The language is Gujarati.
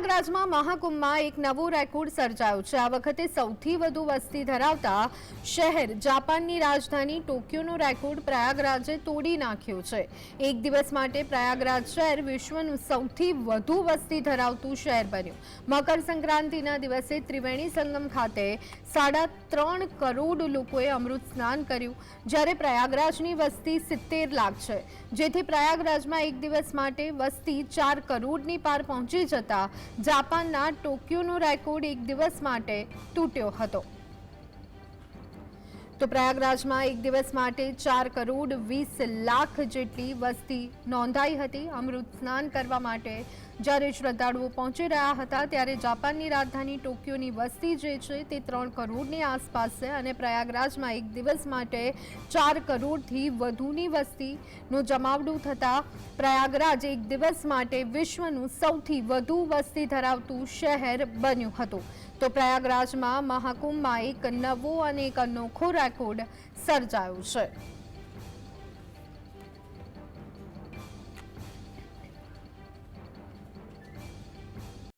પ્રયાગરાજમાં મહાકુંભમાં એક નવો રેકોર્ડ સર્જાયો છે. આ વખતે સૌથી વધુ વસ્તી ધરાવતા શહેર જાપાનની રાજધાની ટોક્યોનો રેકોર્ડ પ્રયાગરાજે તોડી નાખ્યો છે. એક દિવસ માટે પ્રયાગરાજ શહેર વિશ્વનું સૌથી વધુ વસ્તી ધરાવતું શહેર બન્યું. મકર સંક્રાંતિના દિવસે ત્રિવેણી સંગમ ખાતે સાડા ત્રણ કરોડ લોકોએ અમૃત સ્નાન કર્યું, જ્યારે પ્રયાગરાજની વસ્તી સિત્તેર લાખ છે. જેથી પ્રયાગરાજમાં એક દિવસ માટે વસ્તી ચાર કરોડની પાર પહોંચી જતા જાપાનના ટોક્યોનો રેકોર્ડ એક દિવસ માટે તૂટ્યો હતો. તો પ્રયાગરાજમાં એક દિવસ માટે ચાર કરોડ વીસ લાખ જેટલી વસ્તી નોંધાઈ હતી. અમૃત સ્નાન કરવા માટે જ્યારે શ્રદ્ધાળુઓ પહોંચી રહ્યા હતા, ત્યારે જાપાનની રાજધાની ટોક્યોની વસ્તી જે છે તે ત્રણ કરોડની આસપાસ છે અને પ્રયાગરાજમાં એક દિવસ માટે ચાર કરોડથી વધુની વસ્તીનું જમાવડું થતાં પ્રયાગરાજ એક દિવસ માટે વિશ્વનું સૌથી વધુ વસ્તી ધરાવતું શહેર બન્યું હતું. તો પ્રયાગરાજમાં મહાકુંભમાં એક નવો અને એક અનોખો રેકોર્ડ સર્જાયો છે.